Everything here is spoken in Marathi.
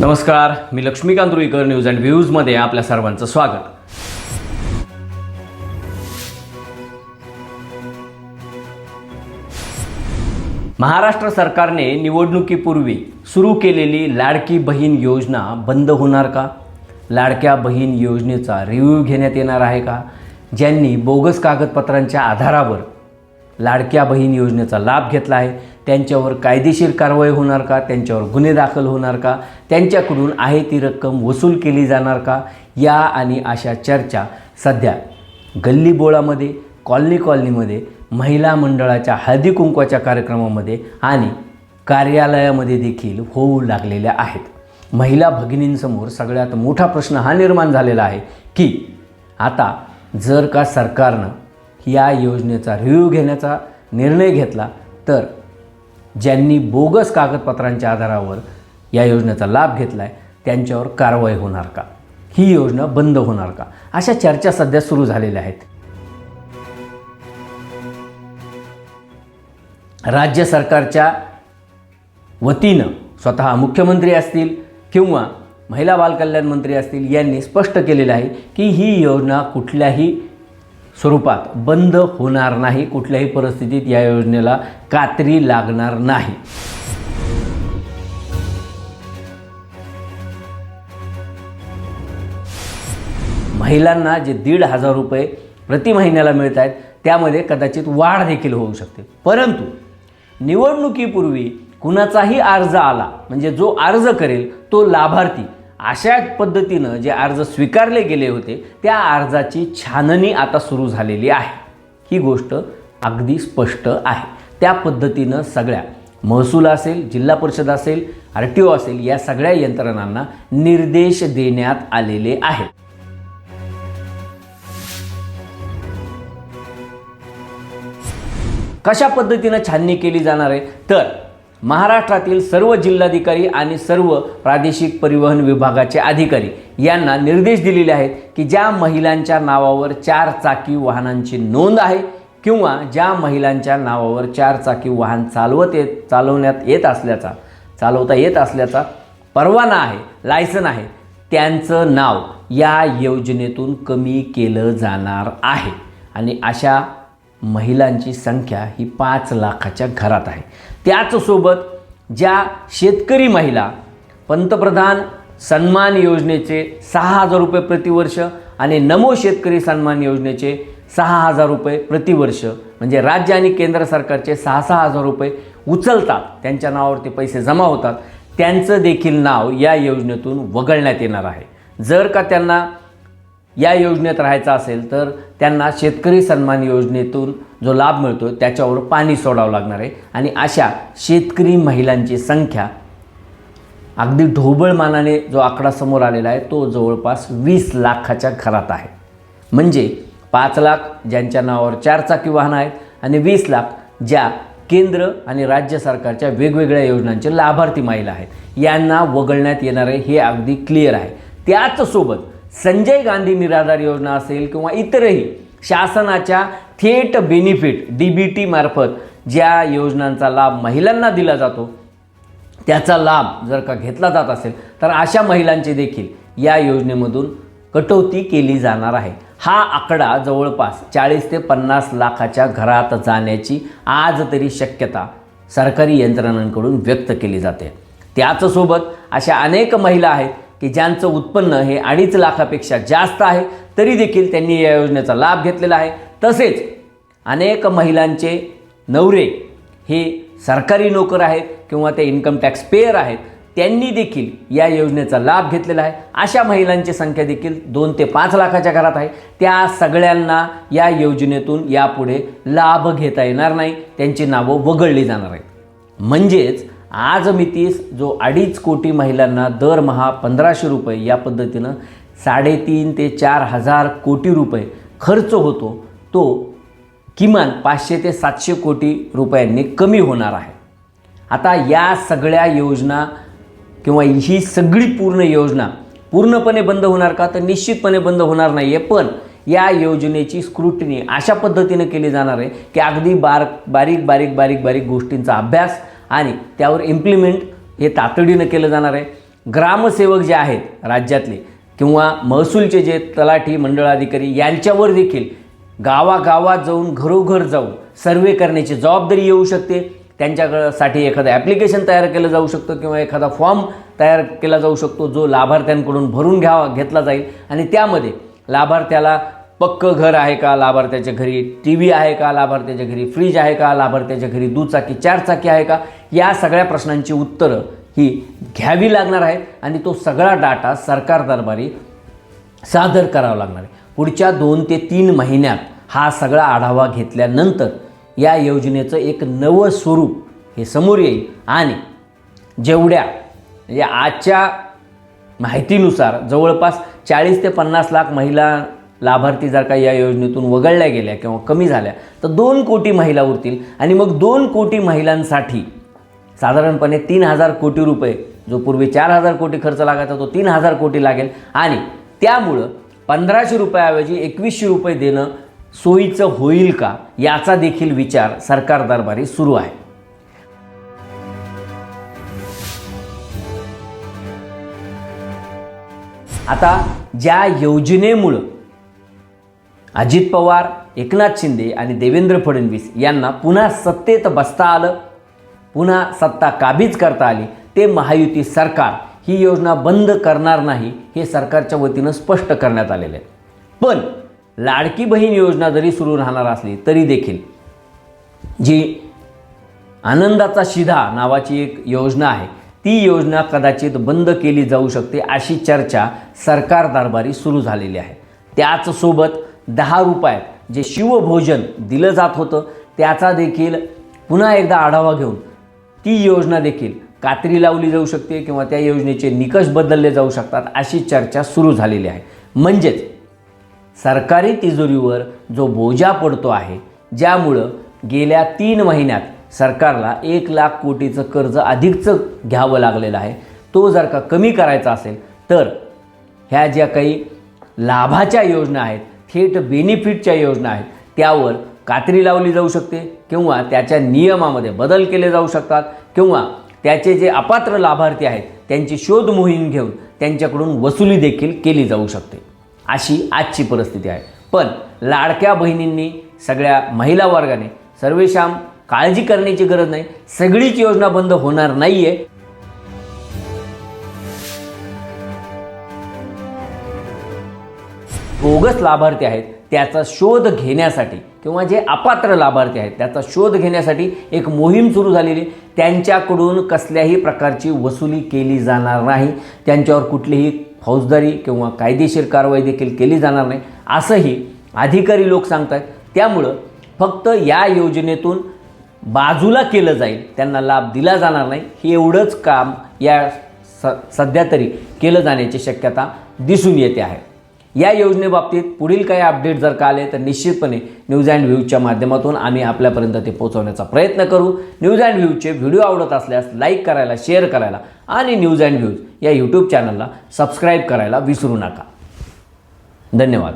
नमस्कार मी लक्ष्मीकांत रुईकर न्यूज अँड व्ह्यूजमध्ये आपल्या सर्वांचं स्वागत. महाराष्ट्र सरकारने निवडणुकीपूर्वी सुरू केलेली लाडकी बहीण योजना बंद होणार का? लाडक्या बहीण योजनेचा रिव्ह्यू घेण्यात येणार आहे का? ज्यांनी बोगस कागदपत्रांच्या आधारावर लाडक्या बहीण योजनेचा लाभ घेतला आहे. त्यांच्यावर कायदेशीर कारवाई होणार का? त्यांच्यावर गुन्हे दाखल होणार का? त्यांच्याकडून आहे ती रक्कम वसूल केली जाणार का? या आणि अशा चर्चा सध्या गल्लीबोळामध्ये कॉलनी कॉलनीमध्ये महिला मंडळाच्या हळदी कुंकवाच्या कार्यक्रमामध्ये आणि कार्यालयामध्ये देखील होऊ लागलेल्या आहेत. महिला भगिनींसमोर सगळ्यात मोठा प्रश्न हा निर्माण झालेला आहे की आता जर का सरकारनं या योजनेचा रिव्ह्यू घेण्याचा निर्णय घेतला तर ज्यांनी बोगस कागदपत्रांच्या आधारावर या योजनेचा लाभ घेतला आहे त्यांच्यावर कारवाई होणार का? ही योजना बंद होणार का? अशा चर्चा सध्या सुरू झालेल्या आहेत. राज्य सरकारच्या वतीनं स्वतः मुख्यमंत्री असतील किंवा महिला बालकल्याण मंत्री असतील यांनी स्पष्ट केलेलं आहे की ही योजना कुठल्याही स्वरूपात बंद होणार नाही कुठल्याही परिस्थितीत या योजनेला कात्री लागणार नाही. महिलांना जे दीड हजार रुपये प्रति महिन्याला मिळत आहेत त्यामध्ये कदाचित वाढ देखील होऊ शकते. परंतु निवडणुकीपूर्वी कुणाचाही अर्ज आला म्हणजे जो अर्ज करेल तो लाभार्थी अशा पद्धतीनं जे अर्ज स्वीकारले गेले होते त्या अर्जाची छाननी आता सुरू झालेली आहे. ही गोष्ट अगदी स्पष्ट आहे. त्या पद्धतीनं सगळ्या महसूल असेल जिल्हा परिषद असेल आर टी ओ असेल या सगळ्या यंत्रणांना निर्देश देण्यात आलेले आहेत. कशा पद्धतीनं छाननी केली जाणार आहे? तर महाराष्ट्रातील सर्व जिल्हाधिकारी आणि सर्व प्रादेशिक परिवहन विभागाचे अधिकारी यांना निर्देश दिलेले आहेत की ज्या महिलांच्या नावावर चार चाकी वाहनांची नोंद आहे किंवा ज्या महिलांच्या नावावर चार चाकी वाहन चालवत येत चालवण्यात येत असल्याचा चालवता येत असल्याचा परवाना आहे लायसन आहे त्यांचं नाव या योजनेतून कमी केलं जाणार आहे. आणि अशा महिलांची संख्या ही पाच लाखाच्या घरात आहे. त्याचसोबत ज्या शेतकरी महिला पंतप्रधान सन्मान योजनेचे सहा हजार रुपये प्रतिवर्ष आणि नमो शेतकरी सन्मान योजनेचे सहा हजार रुपये प्रतिवर्ष म्हणजे राज्य आणि केंद्र सरकारचे सहा सहा हजार रुपये उचलतात. त्यांच्या नावावरती पैसे जमा होतात. त्यांचं देखील नाव या योजनेतून वगळण्यात येणार आहे. जर का त्यांना या योजनेत राहायचं असेल तर त्यांना शेतकरी सन्मान योजनेतून जो लाभ मिळतो त्याच्यावर पाणी सोडावं लागणार आहे. आणि अशा शेतकरी महिलांची संख्या अगदी ढोबळ मानाने जो आकडा समोर आलेला आहे तो जवळपास वीस लाखाच्या घरात आहे. म्हणजे पाच लाख ज्यांच्या नावावर चारचाकी वाहन वाहनं आहेत आणि वीस लाख ज्या केंद्र आणि राज्य सरकारच्या वेगवेगळ्या योजनांचे लाभार्थी महिला आहेत. यांना वगळण्यात येणार आहे हे अगदी क्लिअर आहे. त्याचसोबत संजय गांधी निराधार योजना असेल किंवा इतरही शासनाच्या थेट बेनिफिट डी बी टी मार्फत ज्या योजनांचा लाभ महिलांना दिला जातो त्याचा लाभ जर का घेतला जात असेल तर अशा महिलांची देखील या योजनेमधून कटौती केली जाणार आहे. हा आकडा जवळपास चाळीस ते पन्नास लाखाच्या घरात जाण्याची आज तरी शक्यता सरकारी यंत्रणांकडून व्यक्त केली जाते. त्याचसोबत अशा अनेक महिला आहेत की ज्यांचं उत्पन्न हे अडीच लाखापेक्षा जास्त आहे तरी देखील त्यांनी या योजनेचा लाभ घेतलेला आहे. तसेच अनेक महिलांचे नवरे हे सरकारी नोकर आहेत किंवा ते इन्कम टॅक्स पेयर आहेत त्यांनी देखील या योजनेचा लाभ घेतलेला आहे. अशा महिलांची संख्या देखील दोन ते पाच लाखाच्या घरात आहे. त्या सगळ्यांना या योजनेतून यापुढे लाभ घेता येणार नाही. त्यांची नावं वगळली जाणार आहेत. म्हणजेच आज मितीस जो अडीच कोटी महिलांना दरमहा पंधराशे रुपये या पद्धतीनं साडेतीन ते चार हजार कोटी रुपये खर्च होतो तो किमान पाचशे ते सातशे कोटी रुपयांनी कमी होणार आहे. आता या सगळ्या योजना किंवा ही सगळी पूर्ण योजना पूर्णपणे बंद होणार का? तर निश्चितपणे बंद होणार नाही आहे पण या योजनेची स्क्रुटिनी अशा पद्धतीनं केली जाणार आहे की अगदी बार बारीक बारीक बारीक बारीक गोष्टींचा अभ्यास आणि त्यावर इम्प्लिमेंट हे तातडीनं केलं जाणार आहे. ग्रामसेवक जे आहेत राज्यातले किंवा महसूलचे जे तलाठी मंडळाधिकारी यांच्यावर देखील गावागावात जाऊन घरोघर जाऊन सर्वे करण्याची जबाबदारी येऊ शकते. त्यांच्यासाठी एखादं ॲप्लिकेशन तयार केलं जाऊ शकतं किंवा एखादा फॉर्म तयार केला जाऊ शकतो जो लाभार्थ्यांकडून भरून घ्यावा घेतला जाईल. आणि त्यामध्ये लाभार्थ्याला पक्कं घर आहे का लाभार्थ्याच्या घरी? टी व्ही आहे का लाभार्थ्याच्या घरी? फ्रीज आहे का लाभार्थ्याच्या घरी? दुचाकी चारचाकी आहे का? या सगळ्या प्रश्नांची उत्तरं ही घ्यावी लागणार आहेत आणि तो सगळा डाटा सरकार दरबारी सादर करावा लागणार आहे. पुढच्या दोन ते तीन महिन्यात हा सगळा आढावा घेतल्यानंतर या योजनेचं एक नवं स्वरूप हे समोर येईल. आणि जेवढ्या म्हणजे आजच्या माहितीनुसार जवळपास चाळीस ते पन्नास लाख महिला लाभार्थी जर का या योजनेतून वगळल्या गेल्या किंवा कमी झाल्या तर दोन कोटी महिला उरतील. आणि मग दोन कोटी महिलांसाठी साधारणपणे तीन हजार कोटी रुपये जो पूर्वी चार हजार कोटी खर्च लागायचा तो तीन हजार कोटी लागेल. आणि त्यामुळं पंधराशे रुपयाऐवजी एकवीसशे रुपये देणं सोयीचं होईल का याचा देखील विचार सरकार दरबारी सुरू आहे. आता ज्या योजनेमुळं अजित पवार एकनाथ शिंदे आणि देवेंद्र फडणवीस यांना पुन्हा सत्तेत बसता आलं. पुन्हा सत्ता काबीज करता आली. ते महायुती सरकार ही योजना बंद करणार नाही हे सरकारच्या वतीनं स्पष्ट करण्यात आलेलं आहे. पण लाडकी बहीण योजना जरी सुरू राहणार असली तरी देखील जी आनंदाचा शिधा नावाची एक योजना आहे ती योजना कदाचित बंद केली जाऊ शकते अशी चर्चा सरकार दरबारी सुरू झालेली आहे. त्याचसोबत दहा रुपयात जे शिवभोजन दिलं जात होतं त्याचा देखील पुन्हा एकदा आढावा घेऊन ती योजना देखील कात्री लावली जाऊ शकते किंवा त्या योजनेचे निकष बदलले जाऊ शकतात अशी चर्चा सुरू झालेली आहे. म्हणजेच सरकारी तिजोरीवर जो बोजा पडतो आहे ज्यामुळं गेल्या तीन महिन्यात सरकारला एक लाख कोटीचं कर्ज अधिकचं घ्यावं लागलेलं आहे. तो जर का कमी करायचा असेल तर ह्या ज्या काही लाभाच्या योजना आहेत थेट बेनिफिटच्या योजना आहेत. त्यावर कात्री लावली जाऊ शकते किंवा त्याच्या नियमामध्ये बदल केले जाऊ शकतात किंवा त्याचे जे अपात्र लाभार्थी आहेत त्यांची शोध मोहीम घेऊन त्यांच्याकडून वसुली देखील केली जाऊ शकते. अशी आजची परिस्थिती आहे. पण लाडक्या बहिणींनी सगळ्या महिला वर्गाने सर्वेशाम काळजी करण्याची गरज नाही. सगळीच योजना बंद होणार नाही आहे बोगस लाभार्थी आहेत त्याचा शोध घेण्यासाठी किंवा जे अपात्र लाभार्थी आहेत त्याचा शोध घेण्यासाठी एक मोहीम सुरू झालेली त्यांच्याकडून कसल्याही प्रकारची वसुली केली जाणार नाही. त्यांच्यावर कुठलीही फौजदारी किंवा कायदेशीर कारवाई देखील केली जाणार नाही. असंही अधिकारी लोक सांगतात त्यामुळं फक्त या योजनेतून बाजूला केलं जाईल. त्यांना लाभ दिला जाणार नाही. हे एवढंच काम या स सध्या तरी केलं जाण्याची शक्यता दिसून येते आहे. या योजनेबाबतीत पुढील काही अपडेट जर का आले तर निश्चितपणे न्यूज अँड व्ह्यूजच्या माध्यमातून आम्ही आपल्यापर्यंत ते पोहोचवण्याचा प्रयत्न करू. न्यूज अँड व्ह्यूजचे व्हिडिओ आवडत असल्यास लाईक करायला शेअर करायला आणि न्यूज अँड व्ह्यूज या यूट्यूब चॅनलला सबस्क्राईब करायला विसरू नका. धन्यवाद.